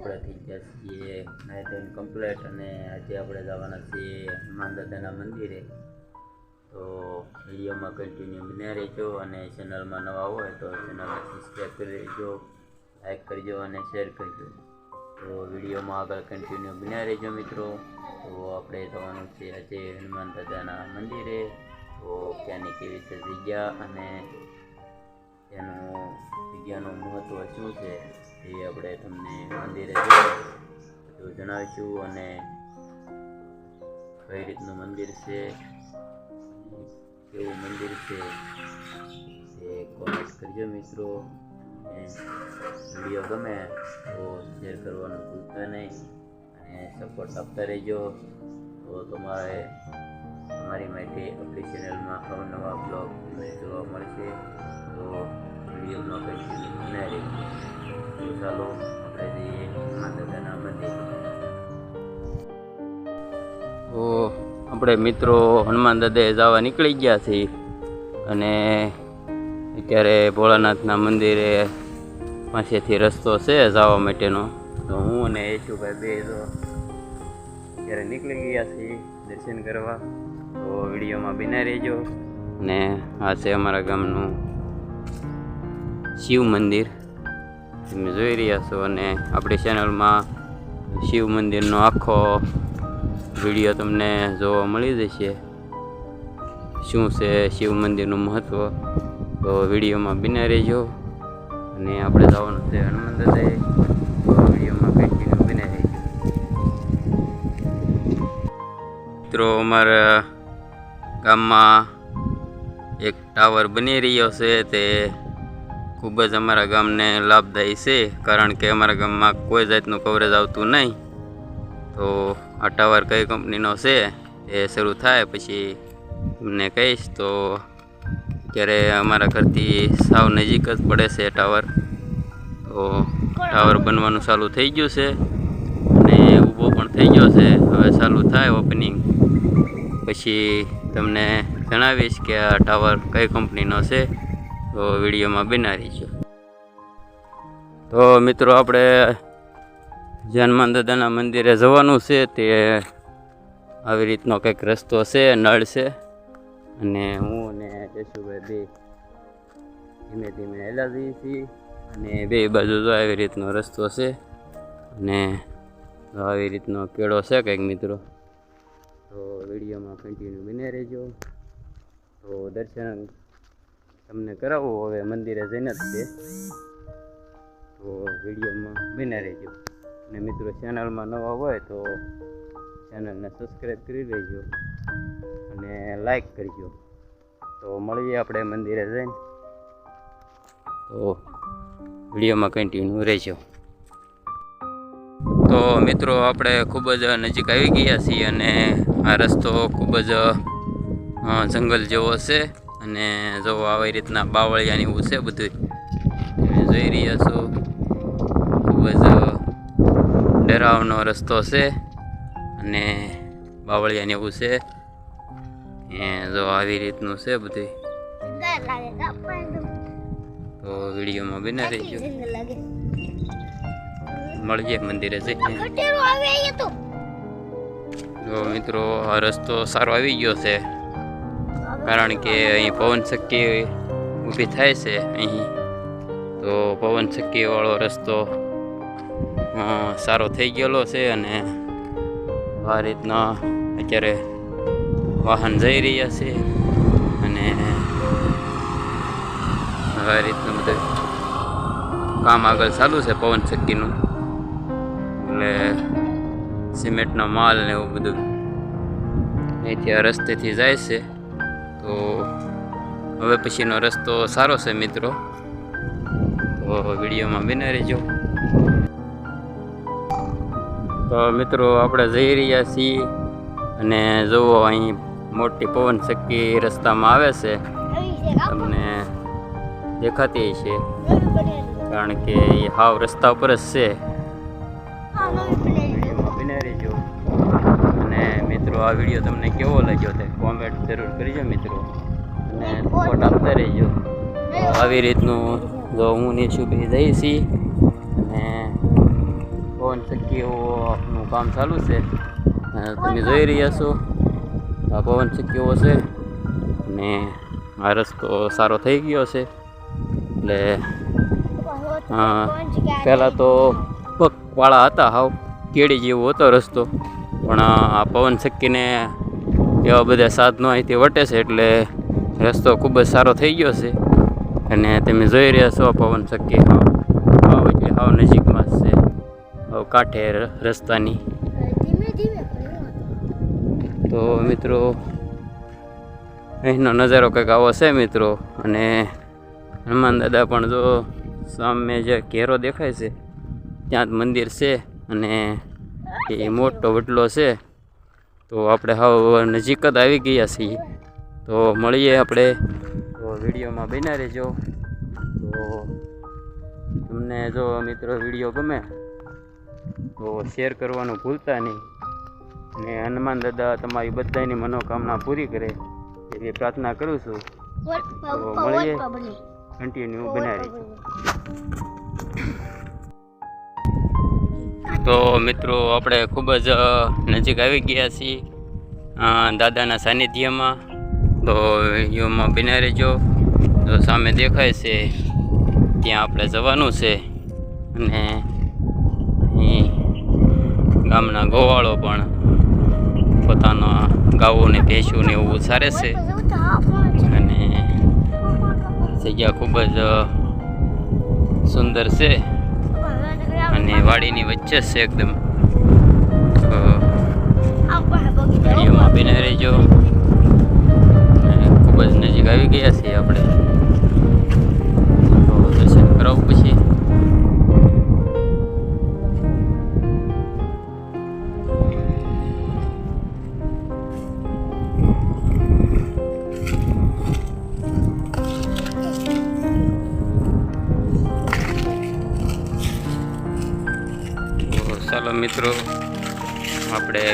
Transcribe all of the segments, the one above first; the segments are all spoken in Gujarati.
આપણે થઈ ગયા છીએ નાઇટ કમ્પ્લેટ અને આજે આપણે જવાના છીએ હનુમાન દાદાના મંદિરે. તો વિડીયોમાં કન્ટિન્યુ બન્યા રહેજો અને ચેનલમાં નવા હોય તો ચેનલને સબસ્ક્રાઈબ કરી દેજો લાઈક કરજો અને શેર કરજો. તો વિડીયોમાં આગળ કન્ટિન્યુ બન્યા રહેજો મિત્રો. તો આપણે જવાનું છે આજે હનુમાન દાદાના મંદિરે. તો ત્યાંની કેવી છે જગ્યા અને એનું જગ્યાનું મહત્ત્વ શું છે? એ આપણે તમને મંદિરે જણાવીશું અને કઈ રીતનું મંદિર છે, કેવું મંદિર છે એ કોમેન્ટ કરજો મિત્રો. વીડિયો ગમે તો શેર કરવાનું ભૂલતા નહીં અને સપોર્ટ આપતા રહેજો. તો તમારે અમારી માટે આપણી ચેનલમાં અવનવા બ્લોગ જોવા મળશે. તો વીડિયો બ્લોગ બનાવી તો ચાલો આપણે મિત્રો હનુમાન દાદાએ જવા નીકળી ગયા છીએ. અને અત્યારે ભોળાનાથના મંદિરે પાસેથી રસ્તો છે જવા માટેનો. તો હું અને યશુભાઈ બે તો અત્યારે નીકળી ગયા છીએ દર્શન કરવા. તો વિડીયોમાં બિના રહેજો. અને આ છે અમારા ગામનું શિવ મંદિર. તમે જોઈ રહ્યા છો અને આપણી ચેનલમાં શિવ મંદિરનો આખો વીડિયો તમને જોવા મળી જશે. શું છે શિવ મંદિરનું મહત્ત્વ તો વિડીયોમાં બિના રહેજો. અને આપણે જવાનું છે હનુમાન વિડીયોમાં કન્ટિન્યુ બિના રહેજો. મિત્રો, અમારા ગામમાં એક ટાવર બની રહ્યો છે તે ખૂબ જ અમારા ગામને લાભદાયી છે, કારણ કે અમારા ગામમાં કોઈ જાતનું કવરેજ આવતું નહીં. તો આ ટાવર કઈ કંપનીનો છે, એ શરૂ થાય પછી તમને કહીશ. તો ત્યારે અમારા ઘરથી સાવ નજીક જ પડે છે ટાવર તો ટાવર બનવાનું ચાલુ થઈ ગયું છે અને ઊભો પણ થઈ ગયો છે. હવે ચાલુ થાય ઓપનિંગ પછી તમને જણાવીશ કે આ ટાવર કઈ કંપનીનો છે તો વિડીયોમાં બના રહીજો તો મિત્રો આપણે જે હનુમાન દાદાના મંદિરે જવાનું છે તે આવી રીતનો કંઈક રસ્તો છે, નળ છે. અને હું અને જશુભાઈ બે ધીમે ધીમે હેલા જઈએ છીએ. અને બે બાજુ તો આવી રીતનો રસ્તો છે. અને આવી રીતનો કેળો છે કંઈક મિત્રો. તો વિડીયોમાં કન્ટિન્યુ બને રહેજો. તો દર્શન તમને કરાવવું હવે મંદિરે જઈને જ છે. તો વિડીયોમાં બને રહેજો. અને મિત્રો ચેનલમાં નવા હોય તો ચેનલને સબસ્ક્રાઈબ કરી લેજો અને લાઈક કરજો. તો મળીએ આપણે મંદિરે જઈને. તો વિડીયોમાં કન્ટિન્યુ રહેજો. તો મિત્રો આપણે ખૂબ જ નજીક આવી ગયા છીએ અને આ રસ્તો ખૂબ જ જંગલ જેવો છે. અને જો આવી રીતના બાવળિયાની એવું છે બધું તમે જોઈ રહ્યા છો ખૂબ જ ડરાવનો રસ્તો છે અને બાવળિયાને એવું છે. એ જો આવી રીતનું છે બધું તો વિડીયોમાં બી ના રહી ગયો. મળીએ મંદિરે જઈને તો. મિત્રો આ રસ્તો સારો આવી ગયો છે. કારણ કે અહીં પવન શક્તિ ઊભી થાય છે અહીં. તો પવન શક્તિવાળો રસ્તો સારો થઈ ગયેલો છે અને આ રીતના અત્યારે વાહન જઈ રહ્યા છે અને આ રીતનું બધું કામ આગળ ચાલુ છે પવન શક્તિનું. એટલે સિમેન્ટનો માલ ને એવું બધું અહીંથી આ રસ્તેથી જાય છે. તો હવે પછીનો રસ્તો સારો છે મિત્રો. તો વિડીયોમાં બિના રહેજો. તો મિત્રો આપણે જઈ રહ્યા છીએ અને જુઓ અહીં મોટી પવન શક્તિ રસ્તામાં આવે છે. તમને દેખાતી છે કારણ કે એ હાવ રસ્તા ઉપર જ છે. અને મિત્રો આ વીડિયો તમને કેવો લાગ્યો? કોમેન્ટ જરૂર કરજો મિત્રો. અને સપોર્ટ આપતા રહેજો. આવી રીતનું જો હું નીચું બી જઈ છીએ અને પવન ચક્કીઓનું કામ ચાલુ છે? તમે જોઈ રહ્યા છો. આ પવન ચક્કીઓ છે? અને આ રસ્તો સારો થઈ ગયો છે. એટલે પહેલાં તો પગવાળા હતા હાવ. કેડી જેવો હતો રસ્તો. પણ આ પવન ચક્કીને એવા બધા સાધનો અહીંથી વટે છે એટલે રસ્તો ખૂબ જ સારો થઈ ગયો છે. અને તમે જોઈ રહ્યા છો પવન શક્ય હાવ હાવ એટલે હાવ નજીકમાં છે. હાવ કાંઠે રસ્તાની. તો મિત્રો, અહીંનો નજારો કંઈક આવો છે મિત્રો. અને હનુમાન દાદા પણ જો સામે જે ઘેરો દેખાય છે, ત્યાં જ મંદિર છે અને એ મોટો વટલો છે. તો આપણે હવે નજીક જ આવી ગયા છીએ. તો મળીએ આપણે. તો વિડીયોમાં બન્યા રહેજો. તો તમને જો મિત્રો વીડિયો ગમે તો શેર કરવાનું ભૂલતા નહીં. અને હનુમાન દાદા તમારી બધાની મનોકામના પૂરી કરે એવી પ્રાર્થના કરું છું. તો મળીએ. કન્ટિન્યુ બનાવી તો મિત્રો, આપણે ખૂબ જ નજીક આવી ગયા છીએ દાદાના સાનિધ્યમાં. તો વિડીયોમાં બિના રહેજો. તો સામે દેખાય છે, ત્યાં આપણે જવાનું છે. અને ગામના ગોવાળો પણ પોતાના ગાઓને ભેંસોને એવું સારે છે. અને જગ્યા ખૂબ જ સુંદર છે. અને વાડીની વચ્ચે જ છે એકદમ. વિડીયોમાં બને રહેજો. ખૂબ જ નજીક આવી ગયા છીએ આપણે.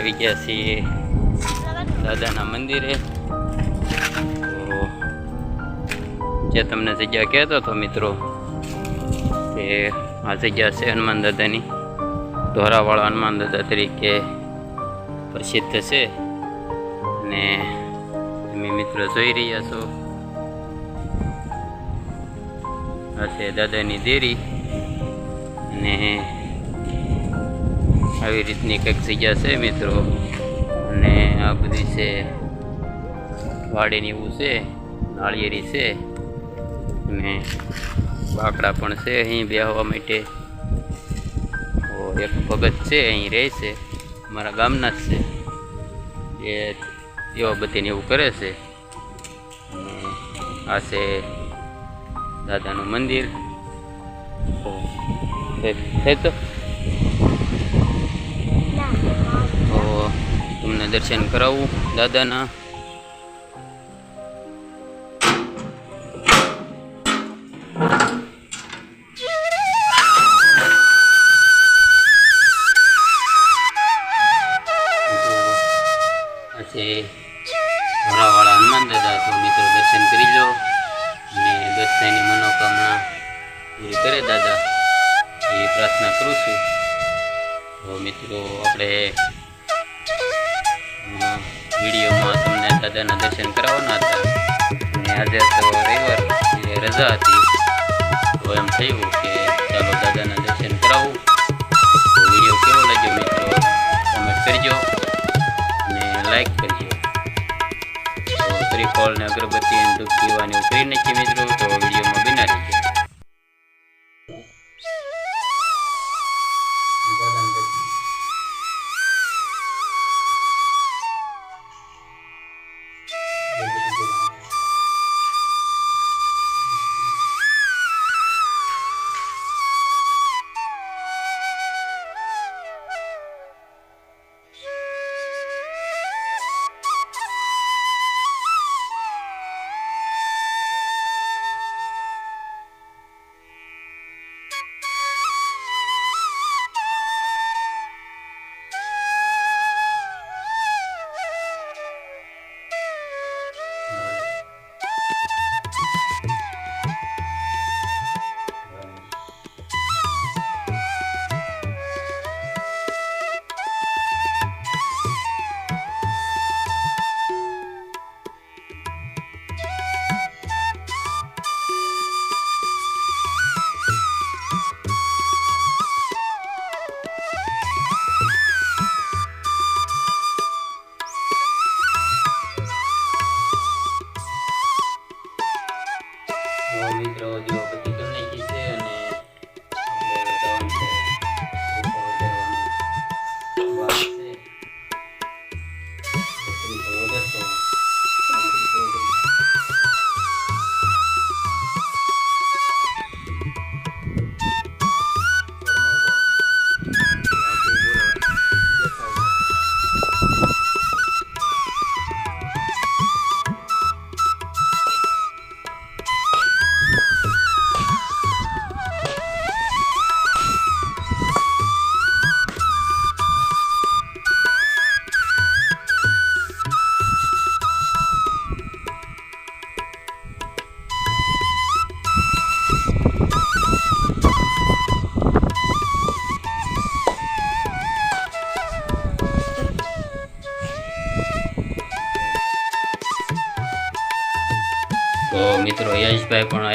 આવી ગયા છીએ. દાદાના મંદિરે. તો જે તમને જગ્યા કહેતો હતો મિત્રો કે આ જગ્યા છે હનુમાન દાદાની. ધોરાવાળા હનુમાન દાદા તરીકે પ્રસિદ્ધ છે. અને તમે મિત્રો જોઈ રહ્યા છો. આ છે દાદાની દેરી. અને આવી રીતની કંઈક જગ્યા છે મિત્રો. અને આ બધી છે વાડીની એવું છે, નાળિયેરી છે, અને બાકડા પણ છે અહીં બેહવા માટે. એક ભગત છે, અહીં રહે છે, અમારા ગામના જ છે. એ એવા બધીને એવું કરે છે. આ છે દાદાનું મંદિર. થઈ તો? તમને દર્શન કરાવું, દાદાના. ભોળાવાળા હનુમાન દાદા તો મિત્રો દર્શન કરી અને બધાની મનોકામના પૂરી કરે દાદા. એ પ્રાર્થના કરું છું. તો મિત્રો, આપણે વિડીયોમાં તમને દાદાના દર્શન કરાવવાના હતા. અને આજે તો રવિવાર રજા હતી. તો એમ થયું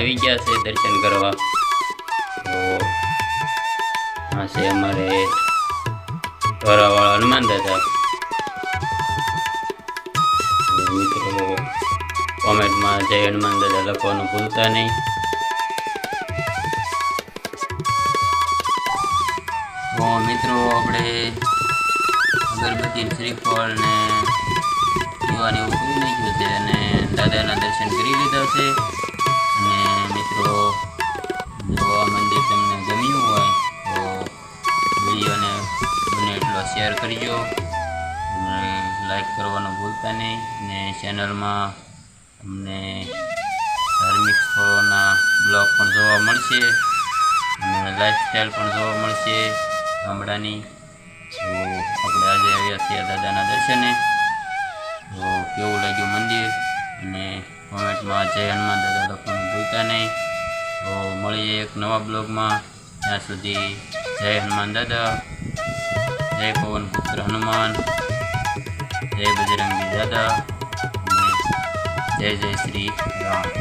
આવી ગયા છે દર્શન કરવા. તો આ છે અમારે ઢોરાવાળા હનુમાન દાદા. મિત્રો, કોમેન્ટમાં જય હનુમાન દાદા લખવાનું ભૂલતા નહીં. તો મિત્રો, આપણે અગરબત્તી શ્રીફળ ને દીવાને એવું નહીં છે અને દાદાના દર્શન કરી લીધા છે. કરજો અને લાઈક કરવાનું ભૂલતા નહીં અને ચેનલમાં અમને ધાર્મિક સ્થળોના બ્લોગ પણ જોવા મળશે. અને લાઈફસ્ટાઈલ પણ જોવા મળશે ગામડાની. તો આપણે આજે આવ્યા છીએ દાદાના દર્શને. તો કેવું લાગ્યું મંદિર? અને કોમેન્ટમાં જય હનુમાન દાદા લખવાનું ભૂલતા નહીં. તો મળીએ એક નવા બ્લોગમાં. ત્યાં સુધી જય હનુમાન દાદા. જય પવન પુત્ર હનુમાન જય બજરંગી દાદા જય જય શ્રી રામ.